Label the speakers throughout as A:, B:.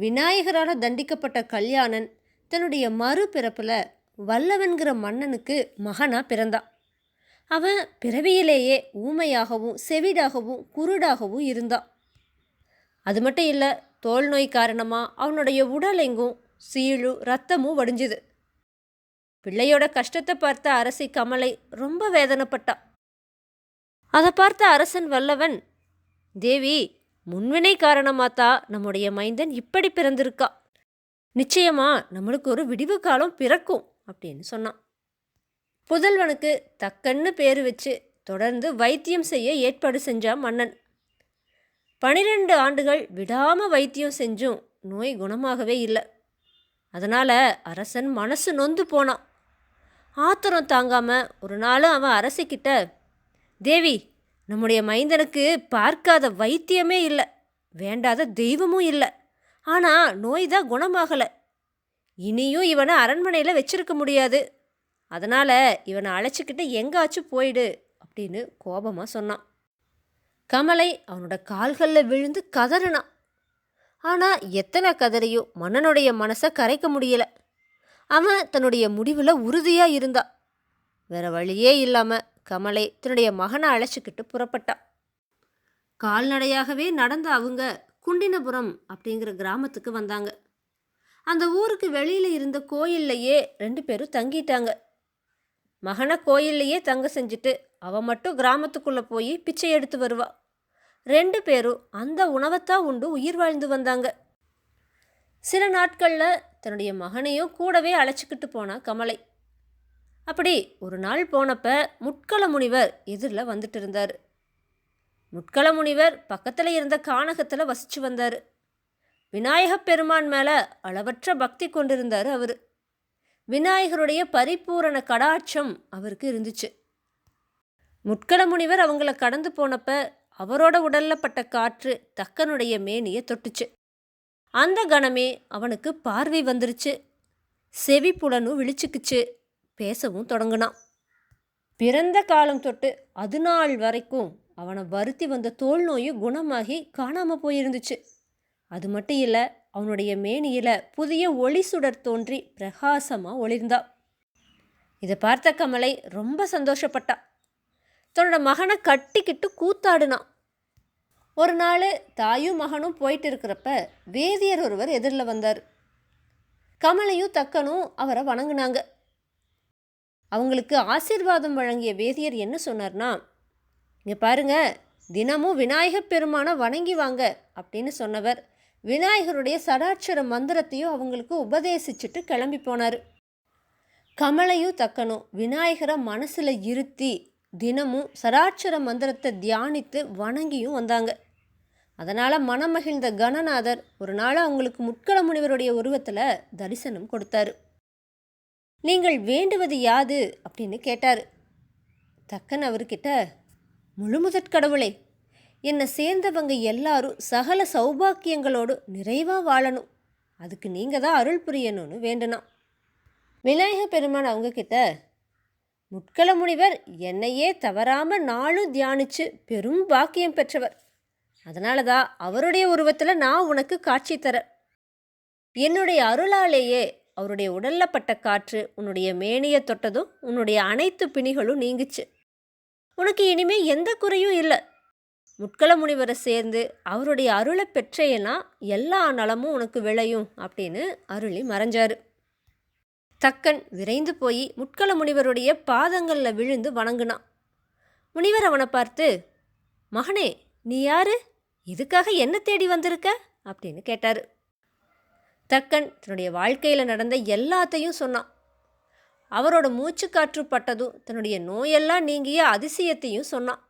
A: விநாயகரால் தண்டிக்கப்பட்ட கல்யாணன் தன்னுடைய மறுபிறப்பில் வல்லவன்கிற மன்னனுக்கு மகனாக பிறந்தான். அவன் பிறவியிலேயே ஊமையாகவும் செவிடாகவும் குருடாகவும் இருந்தான். அது மட்டும் இல்லை தோல் நோய் காரணமாக அவனுடைய உடல் எங்கும் சீழு ரத்தமும் வடிஞ்சுது. பிள்ளையோட கஷ்டத்தை பார்த்த அரசி கமலை ரொம்ப வேதனைப்பட்டா அதை பார்த்த அரசன் வல்லவன் தேவி முன்வினை காரணமாத்தா நம்முடைய மைந்தன் இப்படி பிறந்திருக்கா? நிச்சயமா நம்மளுக்கு ஒரு விடிவு காலம் பிறக்கும் அப்படின்னு சொன்னான். புதல்வனுக்கு தக்கன்னு பேர் வச்சு தொடர்ந்து வைத்தியம் செய்ய ஏற்பாடு செஞ்சான் மன்னன். பனிரெண்டு ஆண்டுகள் விடாமல் வைத்தியம் செஞ்சும் நோய் குணமாகவே இல்லை. அதனால் அரசன் மனசு நொந்து போனான். ஆத்திரம் தாங்காமல் ஒரு நாள் அவன் அரசிக்கிட்ட தேவி நம்முடைய மைந்தனுக்கு பார்க்காத வைத்தியமே இல்லை வேண்டாத தெய்வமும் இல்லை. ஆனால் நோய் தான் குணமாகலை. இனியும் இவனை அரண்மனையில் வச்சிருக்க முடியாது. அதனால் இவனை அழைச்சிக்கிட்டு எங்காச்சும் போயிடு அப்படின்னு கோபமாக சொன்னான். கமலை அவனோட கால்களில் விழுந்து கதறினான். ஆனால் எத்தனை கதறியும் மன்னனுடைய மனசை கரைக்க முடியல. அவன் தன்னுடைய முடிவில் உறுதியாக இருந்தான். வேற வழியே இல்லாமல் கமலை தன்னுடைய மகனை அழைச்சிக்கிட்டு புறப்பட்டான் கால்நடையாகவே நடந்த அவங்க குண்டினபுரம் அப்படிங்கிற கிராமத்துக்கு வந்தாங்க. அந்த ஊருக்கு வெளியில் இருந்த கோயில்லையே ரெண்டு பேரும் தங்கிட்டாங்க. மகனை கோயில்லையே தங்க செஞ்சுட்டு அவன் மட்டும் கிராமத்துக்குள்ளே போய் பிச்சை எடுத்து வருவா. ரெண்டு பேரும் அந்த உணவைத்தான் உண்டு உயிர் வாழ்ந்து வந்தாங்க. சில நாட்களில் தன்னுடைய மகனையும் கூடவே அழைச்சிக்கிட்டு போனா கமலை. அப்படி ஒரு நாள் போனப்ப முட்கள முனிவர் எதிரில் வந்துட்டு இருந்தார். முட்கள முனிவர் பக்கத்தில் இருந்த கானகத்தில் வசிச்சு வந்தார். விநாயகப் பெருமான் மேலே அளவற்ற பக்தி கொண்டிருந்தார் அவர். விநாயகருடைய பரிபூரண கடாட்சம் அவருக்கு இருந்துச்சு. முட்கள முனிவர் அவங்கள கடந்து போனப்ப அவரோட உடல்ல பட்ட காற்று தக்கனுடைய மேனியை தொட்டுச்சு. அந்த கணமே அவனுக்கு பார்வை வந்துருச்சு. செவி புலனும் விழிச்சுக்குச்சு. பேசவும் தொடங்கினான். பிறந்த காலம் தொட்டு அது நாள் வரைக்கும் அவனை வருத்தி வந்த தோல் நோயும் குணமாகி காணாமல் போயிருந்துச்சு. அது மட்டும் இல்லை அவனுடைய மேனியில் புதிய ஒளி சுடர் தோன்றி பிரகாசமாக ஒளிர்ந்தா. இதை பார்த்த கமலை ரொம்ப சந்தோஷப்பட்டா. தன்னோட மகனை கட்டிக்கிட்டு கூத்தாடினான். ஒரு நாள் தாயும் மகனும் போயிட்டு இருக்கிறப்ப வேதியர் ஒருவர் எதிரில் வந்தார். கமலையும் தக்கனும் அவரை வணங்கினாங்க. அவங்களுக்கு ஆசீர்வாதம் வழங்கிய வேதியர் என்ன சொன்னார்னா இங்கே பாருங்க தினமும் விநாயகப் பெருமானை வணங்கி வாங்க அப்படின்னு சொன்னவர். விநாயகருடைய சடாட்சர மந்திரத்தையும் அவங்களுக்கு உபதேசிச்சுட்டு கிளம்பி போனார். கமலையும் தக்கனும் விநாயகரை மனசில் இருத்தி தினமும் சடாட்சர மந்திரத்தை தியானித்து வணங்கியும் வந்தாங்க. அதனால் மனமகிழ்ந்த கணநாதர் ஒரு நாள் அவங்களுக்கு முட்கள முனிவருடைய உருவத்தில் தரிசனம் கொடுத்தாரு. நீங்கள் வேண்டுவது யாது? அப்படின்னு கேட்டார். தக்கன் அவர்கிட்ட முழுமுதற் கடவுளே என்னை சேர்ந்தவங்க எல்லாரும் சகல சௌபாக்கியங்களோடு நிறைவாக வாழணும். அதுக்கு நீங்கள் தான் அருள் புரியணும்னு வேண்டுனான். விநாயக பெருமான் அவங்கக்கிட்ட முட்கள முனிவர் என்னையே தவறாமல் நாளும் தியானித்து பெரும் பாக்கியம் பெற்றவர். அதனால தான் அவருடைய உருவத்தில் நான் உனக்கு காட்சி தரேன். என்னுடைய அருளாலேயே அவருடைய உடல்ல பட்ட காற்று உன்னுடைய மேனியை தொட்டதும் உன்னுடைய அனைத்து பிணிகளும் நீங்குச்சு. உனக்கு இனிமே எந்த குறையும் இல்லை. முட்கள முனிவரை சேர்ந்து அவருடைய அருளை பெற்றேன்னா எல்லா நலமும் உனக்கு விளையும் அப்படின்னு அருளி மறைஞ்சாரு. தக்கன் விரைந்து போய் முட்கள முனிவருடைய பாதங்களில் விழுந்து வணங்குனான் முனிவர் அவனை பார்த்து மகனே நீ யாரு? இதுக்காக என்ன தேடி வந்திருக்க? அப்படின்னு கேட்டார். தக்கன் தன்னுடைய வாழ்க்கையில் நடந்த எல்லாத்தையும் சொன்னான். அவரோட மூச்சுக்காற்று பட்டதும் தன்னுடைய நோயெல்லாம் நீங்கிய அதிசயத்தையும் சொன்னான்.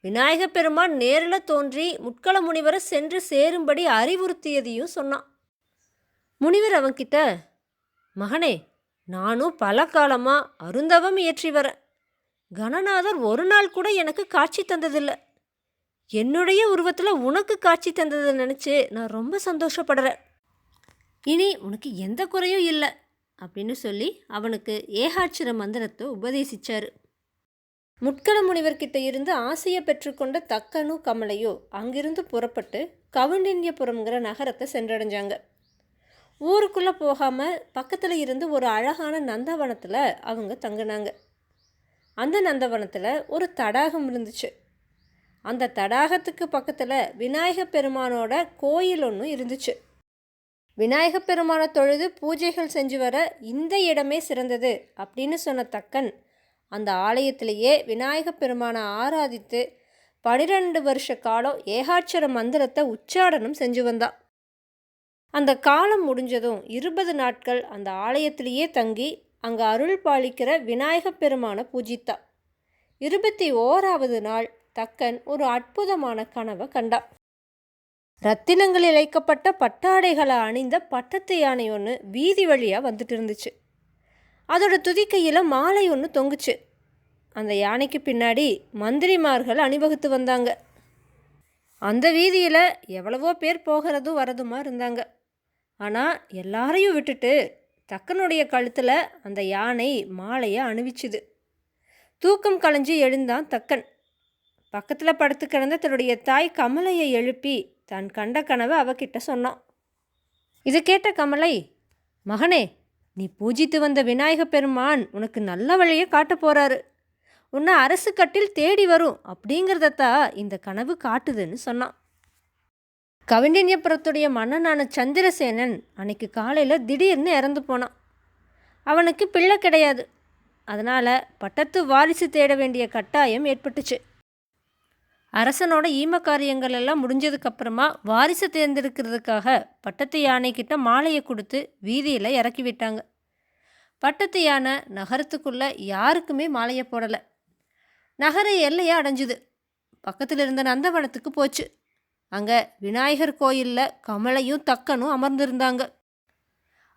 A: விநாயக பெருமான் நேரில் தோன்றி முட்கள முனிவரை சென்று சேரும்படி அறிவுறுத்தியதையும் சொன்னான். முனிவர் அவன்கிட்ட மகனே நானும் பல காலமாக அருந்தவம் இயற்றி வரேன் கணநாதர் ஒரு நாள் கூட எனக்கு காட்சி தந்ததில்லை. என்னுடைய உருவத்தில் உனக்கு காட்சி தந்ததை நினச்சி நான் ரொம்ப சந்தோஷப்படுறேன். இனி உனக்கு எந்த குறையும் இல்லை அப்படின்னு சொல்லி அவனுக்கு ஏகாட்சர மந்திரத்தை உபதேசித்தார் முட்கள முனிவர்கிட்ட இருந்து ஆசையை பெற்றுக்கொண்ட தக்கனு கமலையோ அங்கிருந்து புறப்பட்டு கவுண்டின்யபுரம்ங்கிற நகரத்தை சென்றடைஞ்சாங்க. ஊருக்குள்ளே போகாமல் பக்கத்தில் இருந்து ஒரு அழகான நந்தவனத்தில் அவங்க தங்கினாங்க. அந்த நந்தவனத்தில் ஒரு தடாகம் இருந்துச்சு. அந்த தடாகத்துக்கு பக்கத்தில் விநாயகப் பெருமானோட கோயில் ஒன்று இருந்துச்சு. விநாயகப் பெருமானை தொழுது பூஜைகள் செஞ்சு வர இந்த இடமே சிறந்தது அப்படின்னு சொன்ன தக்கன் அந்த ஆலயத்திலேயே விநாயகப் பெருமானை ஆராதித்து பனிரெண்டு வருஷ காலம் ஏகாட்சர மந்திரத்தை உச்சாடனம் செஞ்சு வந்தான் அந்த காலம் முடிஞ்சதும் இருபது நாட்கள் அந்த ஆலயத்திலேயே தங்கி அங்கே அருள் பாலிக்கிற விநாயகப் பெருமானை பூஜித்தா. இருபத்தி ஓராவது நாள் தக்கன் ஒரு அற்புதமான கனவை கண்டா. ரத்தினங்கள் இழைக்கப்பட்ட பட்டாடைகளை அணிந்த பட்டத்து யானை ஒன்று வீதி வழியாக வந்துட்டு இருந்துச்சு. அதோட துதிக்கையில் மாலை ஒன்று தொங்குச்சு. அந்த யானைக்கு பின்னாடி மந்திரிமார்கள் அணிவகுத்து வந்தாங்க. அந்த வீதியில் எவ்வளவோ பேர் போகிறதும் வரதுமா இருந்தாங்க. ஆனால் எல்லாரையும் விட்டுட்டு தக்கனுடைய கழுத்தில் அந்த யானை மாலையை அணிவிச்சுது. தூக்கம் களைஞ்சு எழுந்தான் தக்கன். பக்கத்தில் படுத்து கிடந்த தன்னுடைய தாய் கமலையை எழுப்பி தான் கண்ட கனவை அவகிட்ட சொன்னான். இது கேட்ட கமலை மகனே நீ பூஜித்து வந்த விநாயக பெருமான் உனக்கு நல்ல வழியை காட்டப் போறாரு. உன்னை அரசு கட்டில் தேடி வரும் அப்படிங்கிறதத்தான் இந்த கனவு காட்டுதுன்னு சொன்னான். கவிண்டியபுரத்துடைய மன்னனான சந்திரசேனன் அன்னைக்கு காலையில் திடீர்னு இறந்து போனான். அவனுக்கு பிள்ளை கிடையாது. அதனால் பட்டத்து வாரிசு தேட வேண்டிய கட்டாயம் ஏற்பட்டுச்சு. அரசனோட ஈம காரியங்கள் எல்லாம் முடிஞ்சதுக்கப்புறமா வாரிசு தேர்ந்தெடுக்கிறதுக்காக பட்டத்து யானை மாலையை கொடுத்து வீதியில் இறக்கி விட்டாங்க. பட்டத்து யானை நகரத்துக்குள்ளே யாருக்குமே மாலையை போடலை. நகர எல்லையை அடைஞ்சுது. பக்கத்தில் இருந்த நந்தவனத்துக்கு போச்சு. அங்கே விநாயகர் கோயிலில் கமலையும் தக்கனும் அமர்ந்திருந்தாங்க.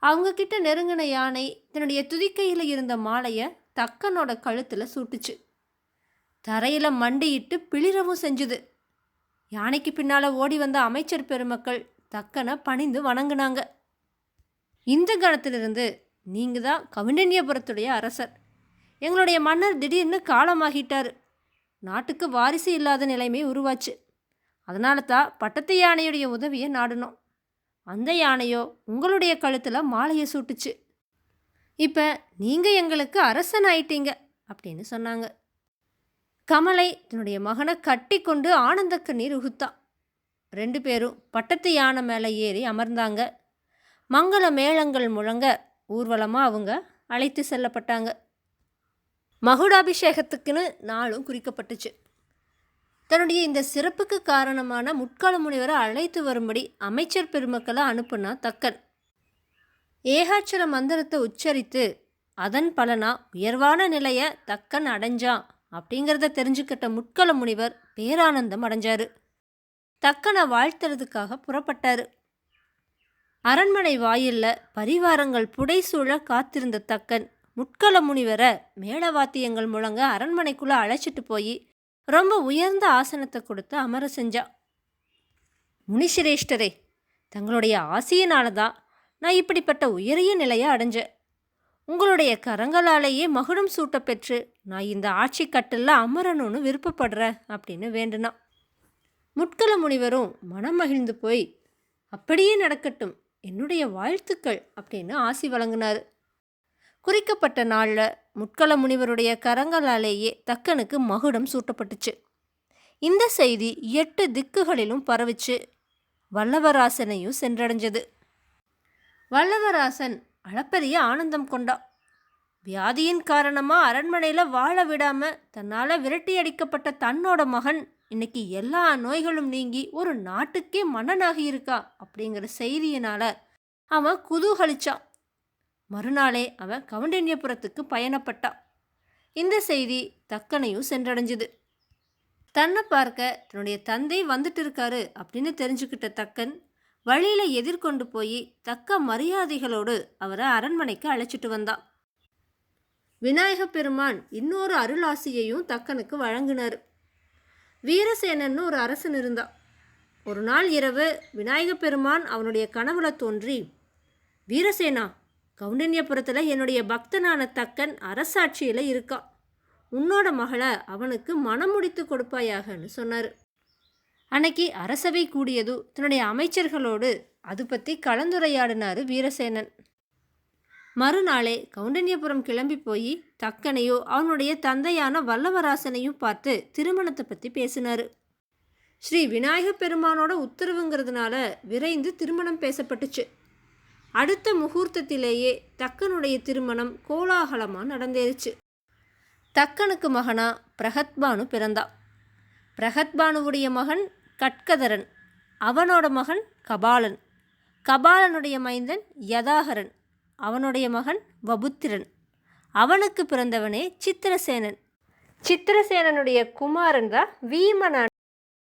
A: அவங்கக்கிட்ட நெருங்கின யானை தன்னுடைய துதிக்கையில் இருந்த மாலையை தக்கனோட கழுத்தில் சூட்டுச்சு. தரையில் மண்டியிட்டு பிளிரவும் செஞ்சுது. யானைக்கு பின்னால் ஓடி வந்த அமைச்சர் பெருமக்கள் தக்கனை பணிந்து வணங்குனாங்க. இந்த கணத்திலிருந்து நீங்கள் தான் கவிண்டன்யபுரத்துடைய அரசர். எங்களுடைய மன்னர் திடீர்னு காலமாகிட்டார். நாட்டுக்கு வாரிசு இல்லாத நிலைமை உருவாச்சு. அதனால தான் பட்டத்து யானையுடைய உதவியை நாடணும். அந்த யானையோ உங்களுடைய கழுத்தில் மாலையை சூட்டுச்சு. இப்போ நீங்கள் எங்களுக்கு அரசன் ஆயிட்டீங்க அப்படின்னு சொன்னாங்க. கமலை தன்னுடைய மகனை கட்டி கொண்டு ஆனந்த கண்ணீர் உகுத்தா. ரெண்டு பேரும் பட்டத்து யானை மேலே ஏறி அமர்ந்தாங்க. மங்கள மேளங்கள் முழங்க ஊர்வலமாக அவங்க அழைத்து செல்லப்பட்டாங்க. மகுடாபிஷேகத்துக்குன்னு நாளும் குறிக்கப்பட்டுச்சு. தன்னுடைய இந்த சிறப்புக்கு காரணமான முட்கால முனிவரை அழைத்து வரும்படி அமைச்சர் பெருமக்களை அனுப்புனா தக்கன். ஏகாட்சர மந்திரத்தை உச்சரித்து அதன் பலனா உயர்வான நிலையை தக்கன் அடைஞ்சான். அப்படிங்கிறத தெரிஞ்சுக்கிட்ட முட்கள முனிவர் பேரானந்தம் அடைஞ்சார். தக்கனை வாழ்த்துறதுக்காக புறப்பட்டார். அரண்மனை வாயிலில் பரிவாரங்கள் புடைசூழ காத்திருந்த தக்கன் முட்கள முனிவரை மேளவாத்தியங்கள் முழங்க அரண்மனைக்குள்ளே அழைச்சிட்டு போய் ரொம்ப உயர்ந்த ஆசனத்தை கொடுத்து அமர செஞ்சா. முனிசிரேஷ்டரே தங்களுடைய ஆசையினால தான் நான் இப்படிப்பட்ட உயரிய நிலையை அடைஞ்சேன். உங்களுடைய கரங்களாலேயே மகுடம் சூட்ட பெற்று நான் இந்த ஆட்சி கட்டில் அமரணும்னு விருப்பப்படுறேன் அப்படின்னு வேண்டுனான். முட்கள முனிவரும் மனம் மகிழ்ந்து போய் அப்படியே நடக்கட்டும் என்னுடைய வாழ்த்துக்கள் அப்படின்னு ஆசி வழங்கினார். குறிக்கப்பட்ட நாளில் முட்கள முனிவருடைய கரங்களாலேயே தக்கனுக்கு மகுடம் சூட்டப்பட்டுச்சு. இந்த செய்தி எட்டு திக்குகளிலும் பரவிச்சு வல்லவராசனையும் சென்றடைஞ்சது. வல்லவராசன் அளப்பரிய ஆனந்தம் கொண்டா. வியாதியின் காரணமாக அரண்மனையில் வாழ விடாமல் தன்னால் விரட்டி அடிக்கப்பட்ட தன்னோட மகன் இன்னைக்கு எல்லா நோய்களும் நீங்கி ஒரு நாட்டுக்கே மன்னனாகி இருக்கா அப்படிங்கிற செய்தியினால் அவன் குதூகலிச்சான் மறுநாளே அவன் கவுண்டன்யபுரத்துக்கு பயணப்பட்டான் இந்த செய்தி தக்கனையும் சென்றடைஞ்சுது. தன்னை பார்க்க தன்னுடைய தந்தை வந்துட்டு இருக்காரு அப்படின்னு தெரிஞ்சுக்கிட்ட தக்கன் வழியில் எதிர்கொண்டு போய் தக்க மரியாதைகளோடு அவரை அரண்மனைக்கு அழைச்சிட்டு வந்தான் விநாயக பெருமான் இன்னொரு அருளாசியையும் தக்கனுக்கு வழங்கினார். வீரசேனன்னு ஒரு அரசன் இருந்தான். ஒரு நாள் இரவு விநாயக பெருமான் அவனுடைய கனவுல தோன்றி வீரசேனா கவுண்டன்யபுரத்தில் என்னுடைய பக்தனான தக்கன் அரசாட்சியில் இருக்கான் உன்னோட மகளை அவனுக்கு மனம் முடித்து கொடுப்பாயாகன்னு சொன்னார். அன்னைக்கு அரசவை கூடியது தன்னுடைய அமைச்சர்களோடு அது பற்றி கலந்துரையாடினார் வீரசேனன். மறுநாளே கவுண்டன்யபுரம் கிளம்பி போய் தக்கனையோ அவனுடைய தந்தையான வல்லவராசனையும் பார்த்து திருமணத்தை பற்றி பேசினார். ஸ்ரீ விநாயக பெருமானோட உத்தரவுங்கிறதுனால விரைந்து திருமணம் பேசப்பட்டுச்சு. அடுத்த முகூர்த்தத்திலேயே தக்கனுடைய திருமணம் கோலாகலமாக நடந்தேருச்சு தக்கனுக்கு மகனா பிரகத்பானு பிறந்தா பிரகத்பானுவுடைய மகன் கட்கதரன். அவனோட மகன் கபாலன். கபாலனுடைய மைந்தன் யதாகரன். அவனுடைய மகன் வபுத்திரன். அவனுக்கு பிறந்தவனே சித்திரசேனன். சித்திரசேனனுடைய குமாரன் தான் வீமனான